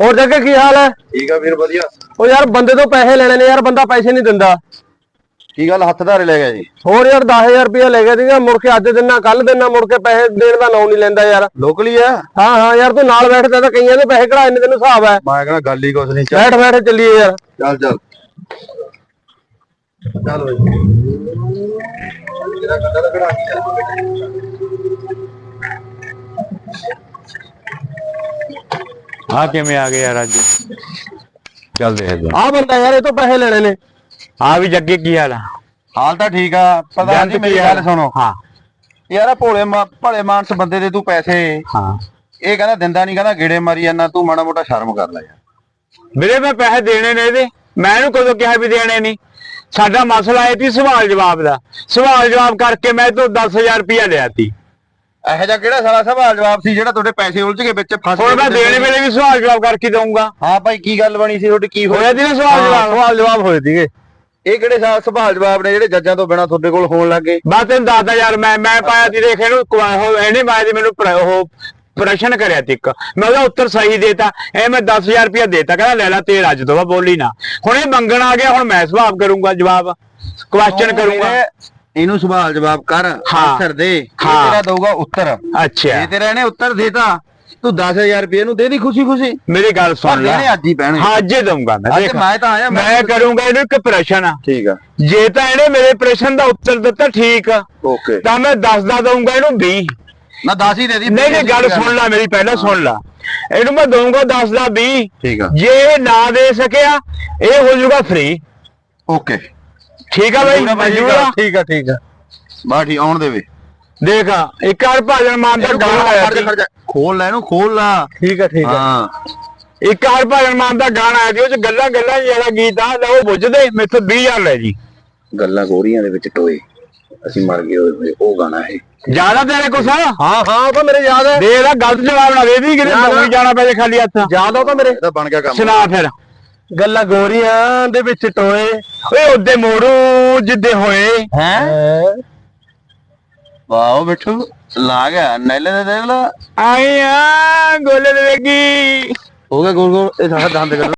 ਹੋਰ ਜੱਗੇ ਕੀ ਹਾਲ ਹੈ? ਠੀਕ ਆ ਵੀਰ ਵਧੀਆ। ਉਹ ਯਾਰ ਬੰਦੇ ਤੋਂ ਪੈਸੇ ਲੈਣੇ ਨੇ ਯਾਰ ਬੰਦਾ ਪੈਸੇ ਨਹੀਂ ਦਿੰਦਾ। ਕੀ ਗੱਲ ਹੱਥ ਧਾਰੇ ਲੈ ਗਿਆ ਜੀ? ਹੋਰ ਯਾਰ 10000 ਰੁਪਏ ਲੈ ਗਿਆ ਸੀਗਾ ਮੁੜ ਕੇ ਅੱਜ ਦਿਨਾ ਕੱਲ ਦਿਨਾ ਮੁੜ ਕੇ ਪੈਸੇ ਦੇਣ ਦਾ ਨਾਂ ਨਹੀਂ ਲੈਂਦਾ ਯਾਰ। ਲੋਕਲੀ ਆ? ਹਾਂ ਹਾਂ ਯਾਰ ਤੂੰ ਨਾਲ ਬੈਠਦਾ ਤਾਂ ਕਈਆਂ ਦੇ ਪੈਸੇ ਕਢਾਏ ਨੇ ਤੈਨੂੰ ਹਿਸਾਬ ਹੈ। ਮੈਂ ਕਹਿੰਦਾ ਗੱਲ ਹੀ ਕੁਛ ਨਹੀਂ ਚੱਲ। ਬੈਠ ਬੈਠ ਚੱਲੀਏ ਯਾਰ। ਚੱਲ ਚੱਲ। ਚੱਲ ਕਢਾ ਕੇ ਚੱਲ ਆ ਕਿਵੇਂ ਆ ਗਏ ਯਾਰ ਅੱਜ? ਚੱਲ ਦੇਖਦੇ ਆਹ ਬੰਦਾ ਯਾਰ ਇਹ ਤੋਂ ਪੈਸੇ ਲੈਣੇ ਨੇ। ਆ ਵੀ ਜੱਗੇ ਕੀ ਹਾਲ ਆ? ਹਾਲ ਤਾਂ ਠੀਕ ਆ ਪਤਾ ਨਹੀਂ ਮੇਰੀ ਗੱਲ ਸੁਣੋ। ਹਾਂ। ਯਾਰ ਆ ਭੋਲੇ ਮਾ- ਭਲੇ ਮਾਨਸ ਬੰਦੇ ਦੇ ਤੂੰ ਪੈਸੇ। ਹਾਂ। ਇਹ ਕਹਿੰਦਾ ਦਿੰਦਾ ਨਹੀਂ ਕਹਿੰਦਾ ਗੇੜੇ ਮਾਰੀ ਜਾਂਦਾ ਤੂੰ ਮਾੜਾ ਮੋਟਾ ਸ਼ਰਮ ਕਰ ਲੈ ਯਾਰ। ਵੀਰੇ ਮੈਂ ਪੈਸੇ ਦੇਣੇ ਨੇ ਇਹਦੇ। ਮੈਂ ਇਹਨੂੰ ਕਦੋਂ ਕਿਹਾ ਵੀ ਦੇਣੇ ਨਹੀਂ ਸਾਡਾ ਮਸਲਾ ਇਹ ਸੀ ਸਵਾਲ ਜਵਾਬ ਦਾ। ਸਵਾਲ ਜਵਾਬ ਕਰਕੇ ਮੈਂ ਤੋਂ 10000 ਰੁਪਇਆ ਲਿਆ ਤੀ ਇਹੋ ਜਿਹਾ ਕਿਹੜਾ ਸਾਲਾ ਸਵਾਲ ਜਵਾਬ ਸੀ ਜਿਹੜਾ ਤੁਹਾਡੇ ਪੈਸੇ ਉਲਝ ਕੇ ਵਿੱਚ ਫਸ ਹੁਣ ਮੈਂ ਦੇਣੇ ਵੇਲੇ ਵੀ ਸਵਾਲ ਜਵਾਬ ਕਰਕੇ ਦਊਂਗਾ? ਹਾਂ ਭਾਈ ਕੀ ਗੱਲ ਬਣੀ ਸੀ? ਤੁਹਾਡੀ ਕੀ ਹੋਇਆ ਹੋਇਆ ਨਾ ਸਵਾਲ ਜਵਾਬ? ਸਵਾਲ ਜਵਾਬ ਹੋਏ ਸੀਗੇ। ਇਹ ਕਿਹੜੇ ਸਾ- ਸਵਾਲ ਜਵਾਬ ਨੇ ਜਿਹੜੇ ਜੱਜਾਂ ਤੋਂ ਬਿਨਾ ਤੁਹਾਡੇ ਕੋਲ ਹੋਣ ਲੱਗੇ ਬਸ ਤੈਨੂੰ ਦੱਸਦਾ ਯਾਰ ਮੈਂ ਮੈਂ ਪਾਇਆ ਤੀ ਦੇਖ ਇਹਨੂੰ ਕੁਆ- ਉਹ ਇਹਨੇ ਮਾਇਆ ਦੀ ਮੈਨੂੰ ਪ੍ਰ- ਉਹ ਪ੍ਰਸ਼ਨ ਕਰਿਆ ਤੀ ਇੱਕ। ਮੈਂ ਉਹਦਾ ਉੱਤਰ ਸਹੀ ਦੇਤਾ ਇਹ ਮੈਂ 10000 ਰੁਪਇਆ ਦੇਤਾ ਕਹਿੰਦਾ ਲੈ ਲੈ ਤੇਲ ਅੱਜ ਤੋਂ ਬਾਅਦ ਬੋਲੀ ਨਾ। ਹੁਣ ਇਹ ਮੰਗਣ ਆ ਗਿਆ ਹੁਣ ਮੈਂ ਜਵਾਬ ਕਰੂੰਗਾ ਜਵਾਬ। ਕੁਐਸਚਨ ਕਰੂੰਗਾ। ਮੇਰੇ- ਇਹਨੂੰ ਸਵਾਲ ਜਵਾਬ ਕਰ ਹਾਂ। ਦੇ। ਇਹ ਹਾਂ। ਤੇਰਾ ਦਊਗਾ ਉੱਤਰ। ਅੱਛਾ। ਜੇ ਤੇਰਾ ਇਹਨੇ ਉੱਤਰ ਦੇਤਾ। ਤੂੰ 10000 ਰੁਪਏ ਨੂੰ ਦੇ ਦੀ ਖੁਸ਼ੀ ਖੁਸ਼ੀ ਮੇਰੀ ਗੱਲ ਪਰ ਸੁਣ ਲੈ। ਦੇਣੇ ਅੱਜ ਹੀ ਹਾਂ ਅੱਜ ਹੀ ਦਊਂਗਾ ਮੈਂ। ਅੱਜ ਦੇਖ। ਮੈਂ ਤਾਂ ਆਇਆ ਮੈਂ ਕਰੂੰਗਾ ਇਹਨੂੰ ਇੱਕ ਪ੍ਰਸ਼ਨ ਠੀਕ ਆ। ਜੇ ਤਾਂ ਇਹਨੇ ਮੇਰੇ ਪ੍ਰਸ਼ਨ ਦਾ ਉੱਤਰ ਦਿੱਤਾ ਠੀਕ ਆ। ਓਕੇ। ਤਾਂ ਮੈਂ 10 ਦਾ ਦਊਂਗਾ ਇਹਨੂੰ 20 ਨਾ 10 ਹੀ ਦੇ ਦੀ। ਨਹੀਂ ਨਹੀਂ ਗੱਲ ਸੁਣ ਲੈ ਮੇਰੀ ਪਹਿਲਾਂ ਸੁਣ ਲੈ। ਇਹਨੂੰ ਮੈਂ ਦਊਂਗਾ 10 ਦਾ 20 ਠੀਕ ਆ। ਜੇ ਇਹ ਨਾ ਦੇ ਸਕਿਆ ਇਹ ਹੋ ਜਾਊਗਾ ਫ੍ਰੀ ਓਕੇ। ਠੀਕ ਆ ਬਾਈ? ਮਨਜ਼ੂਰ ਆ ਠੀਕ ਆ ਠੀਕ ਆ। ਬਾ ਠੀਕ ਆਉਣ ਦੇਵੇ। ਦੇਖ ਇੱਕ ਹਰ ਭਾਜਨ ਮਾਨ ਦਾ ਗਾਣਾ ਆਇਆ ਸੀ। ਖੋਲ ਲੈ ਇਹਨੂੰ ਖੋਲ ਲਾ। ਠੀਕ ਆ ਠੀਕ ਆ। ਹਾਂ। ਇੱਕ ਹਰ ਭਾਜਨ ਮਾਨ ਦਾ ਗਾਣਾ ਆਇਆ ਸੀ ਉਹ ਚ ਗੱਲਾਂ ਗੱਲਾਂ ਜਿਹੜਾ ਗੀਤ ਆ ਲੈ ਉਹ ਬੁੱਝਦੇ ਮੈਥੋਂ 20000 ਲੈ ਜੀ। ਗੱਲਾਂ ਗੋਰੀਆਂ ਦੇ ਵਿੱਚ ਟੋਏ ਅਸੀਂ ਮਰ ਗਏ ਹੋਏ ਉਹ ਗਾਣਾ ਹੈ ਜ਼ਿਆਦਾ ਤੇਰੇ ਕੁਛ? ਹਾਂ ਹਾਂ ਉਹ ਤਾਂ ਮੇਰੇ ਯਾਦ ਹੈ ਦੇ ਇਹਦਾ ਗਲਤ ਜਵਾਬ ਨਾ ਦੇ ਦੀ ਕਿਤੇ। ਨੌਕਰੀ ਜਾਣਾ ਪੈ ਜੇ ਖਾਲੀ ਹੱਥ। ਉਹ ਤਾਂ ਮੇਰੇ। ਇਹ ਤਾਂ ਬਣ ਗਿਆ ਕੰਮ। ਸੁਣਾ ਫਿਰ। ਗੱਲਾਂ ਗੋਰੀਆਂ ਦੇ ਵਿੱਚ ਟੋਏ। ਓਏ ਉਹਦੇ ਮੋੜੂ ਜਿੱਦੇ ਹੋਏ। ਹੈ? ਵਾਓ ਬਿੱਟੂ ਲਾ ਗਿਆ। ਨੈਲੇ ਦੇ ਦੇ ਲਾ। ਆਈ ਆ ਗੋਲੇ ਦੇ ਵੇਗੀ। ਹੋ ਗਿਆ ਗੋਲ ਗੋਲ ਇਹ ਸਾਡਾ ਦੰਦ ਕਰ